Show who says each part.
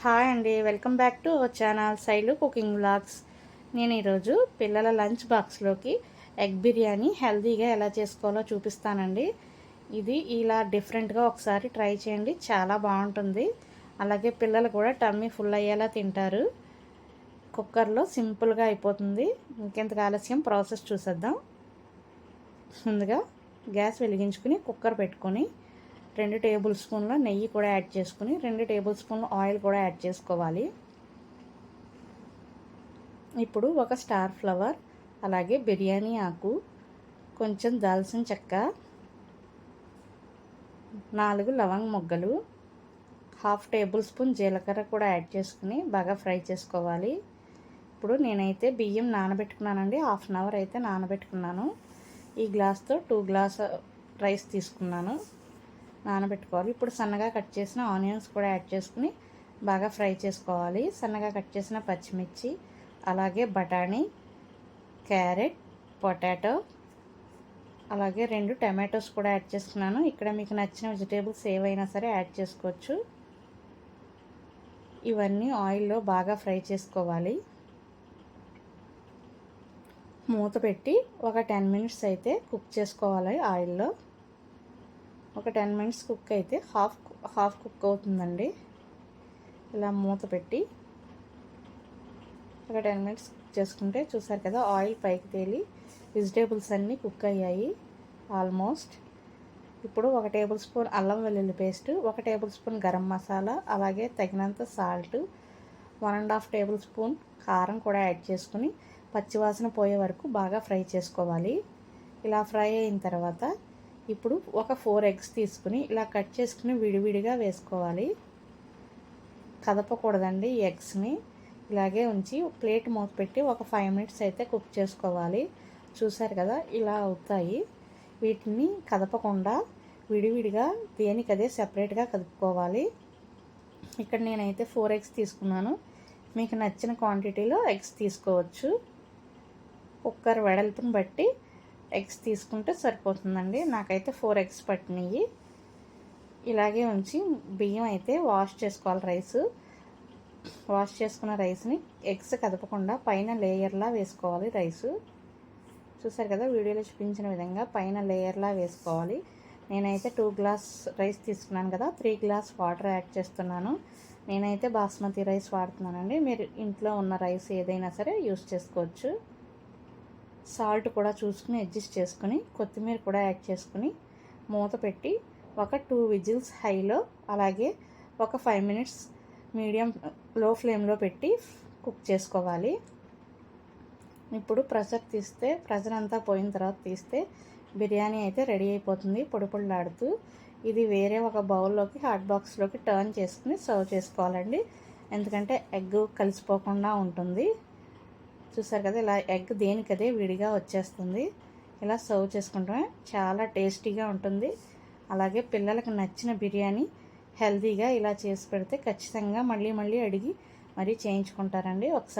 Speaker 1: Hi అండి. Welcome back to channel Sailu cooking blogs నేను ఈరోజు పిల్లల లంచ్ బాక్స్లోకి ఎగ్ బిర్యానీ హెల్తీగా ఎలా చేసుకోవాలో చూపిస్తానండి. ఇది ఇలా డిఫరెంట్గా ఒకసారి ట్రై చేయండి. చాలా బాగుంటుంది. అలాగే పిల్లలు కూడా టమ్మీ ఫుల్ అయ్యేలా తింటారు. కుక్కర్లో సింపుల్గా అయిపోతుంది. ఇంకెంతకు ఆలస్యం? ప్రాసెస్ చూసేద్దాం. ముందుగా గ్యాస్ వెలిగించుకుని కుక్కర్ పెట్టుకొని రెండు టేబుల్ స్పూన్ల నెయ్యి కూడా యాడ్ చేసుకుని రెండు టేబుల్ స్పూన్ల ఆయిల్ కూడా యాడ్ చేసుకోవాలి. ఇప్పుడు ఒక స్టార్ ఫ్లవర్ అలాగే బిర్యానీ ఆకు కొంచెం దాల్చిన చెక్క నాలుగు లవంగ్ మొగ్గలు హాఫ్ టేబుల్ స్పూన్ జీలకర్ర కూడా యాడ్ చేసుకుని బాగా ఫ్రై చేసుకోవాలి. ఇప్పుడు నేనైతే బియ్యం నానబెట్టుకున్నానండి హాఫ్ అన్ అవర్ అయితే నానబెట్టుకున్నాను. ఈ గ్లాస్తో టూ గ్లాస్ రైస్ తీసుకున్నాను. నానబెట్టుకోవాలి. ఇప్పుడు సన్నగా కట్ చేసిన ఆనియన్స్ కూడా యాడ్ చేసుకుని బాగా ఫ్రై చేసుకోవాలి. సన్నగా కట్ చేసిన పచ్చిమిర్చి అలాగే బఠానీ క్యారెట్ పొటాటో అలాగే రెండు టమాటోస్ కూడా యాడ్ చేసుకున్నాను. ఇక్కడ మీకు నచ్చిన వెజిటేబుల్స్ ఏవైనా సరే యాడ్ చేసుకోవచ్చు. ఇవన్నీ ఆయిల్లో బాగా ఫ్రై చేసుకోవాలి. మూత పెట్టి ఒక టెన్ మినిట్స్ అయితే కుక్ చేసుకోవాలి ఆయిల్లో. ఒక టెన్ మినిట్స్ కుక్ అయితే హాఫ్ హాఫ్ కుక్ అవుతుందండి. ఇలా మూత పెట్టి ఒక టెన్ మినిట్స్ కుక్ చేసుకుంటే చూసారు కదా ఆయిల్ పైకి తేలి వెజిటేబుల్స్ అన్నీ కుక్ అయ్యాయి ఆల్మోస్ట్. ఇప్పుడు ఒక టేబుల్ స్పూన్ అల్లం వెల్లుల్లి పేస్ట్ ఒక టేబుల్ స్పూన్ గరం మసాలా అలాగే తగినంత salt one and half tablespoon కారం కూడా యాడ్ చేసుకుని పచ్చివాసన పోయే వరకు బాగా ఫ్రై చేసుకోవాలి. ఇలా ఫ్రై అయిన తర్వాత ఇప్పుడు ఒక ఫోర్ ఎగ్స్ తీసుకుని ఇలా కట్ చేసుకుని విడివిడిగా వేసుకోవాలి. కదపకూడదండి ఎగ్స్ని. ఇలాగే ఉంచి ప్లేట్ మూత పెట్టి ఒక ఫైవ్ మినిట్స్ అయితే కుక్ చేసుకోవాలి. చూసారు కదా ఇలా అవుతాయి. వీటిని కదపకుండా విడివిడిగా దేనికదే సెపరేట్గా కదుపుకోవాలి. ఇక్కడ నేనైతే ఫోర్ ఎగ్స్ తీసుకున్నాను. మీకు నచ్చిన క్వాంటిటీలో ఎగ్స్ తీసుకోవచ్చు. కుక్కర్ వెడల్పుని బట్టి ఎగ్స్ తీసుకుంటే సరిపోతుందండి. నాకైతే ఫోర్ ఎగ్స్ పట్టినాయి ఇలాగే ఉంచి బియ్యం అయితే వాష్ చేసుకోవాలి రైస్. వాష్ చేసుకున్న రైస్ని ఎగ్స్ కదపకుండా పైన లేయర్లా వేసుకోవాలి రైస్. చూసారు కదా వీడియోలో చూపించిన విధంగా పైన లేయర్లా వేసుకోవాలి. నేనైతే టూ గ్లాస్ రైస్ తీసుకున్నాను కదా త్రీ గ్లాస్ వాటర్ యాడ్ చేస్తున్నాను. నేనైతే బాస్మతి రైస్ వాడుతున్నానండి. మీరు ఇంట్లో ఉన్న రైస్ ఏదైనా సరే యూస్ చేసుకోవచ్చు. సాల్ట్ కూడా చూసుకుని అడ్జస్ట్ చేసుకుని కొత్తిమీర కూడా యాడ్ చేసుకుని మూత పెట్టి ఒక టూ విజిల్స్ హైలో అలాగే ఒక ఫైవ్ మినిట్స్ మీడియం లో ఫ్లేమ్లో పెట్టి కుక్ చేసుకోవాలి. ఇప్పుడు ప్రెషర్ తీస్తే ప్రెషర్ అంతా పోయిన తర్వాత తీస్తే బిర్యానీ అయితే రెడీ అయిపోతుంది పొడి పొడిలాడుతూ. ఇది వేరే ఒక బౌల్లోకి హాట్ బాక్స్లోకి టర్న్ చేసుకుని సర్వ్ చేసుకోవాలండి. ఎందుకంటే ఎగ్ కలిసిపోకుండా ఉంటుంది. చూసారు కదా ఇలా ఎగ్ దేనికదే విడిగా వచ్చేస్తుంది. ఇలా సర్వ్ చేసుకుంటాం చాలా టేస్టీగా ఉంటుంది. అలాగే పిల్లలకు నచ్చిన బిర్యానీ హెల్తీగా ఇలా చేసి పెడితే ఖచ్చితంగా మళ్ళీ మళ్ళీ అడిగి మరీ చేయించుకుంటారండి. ఒకసారి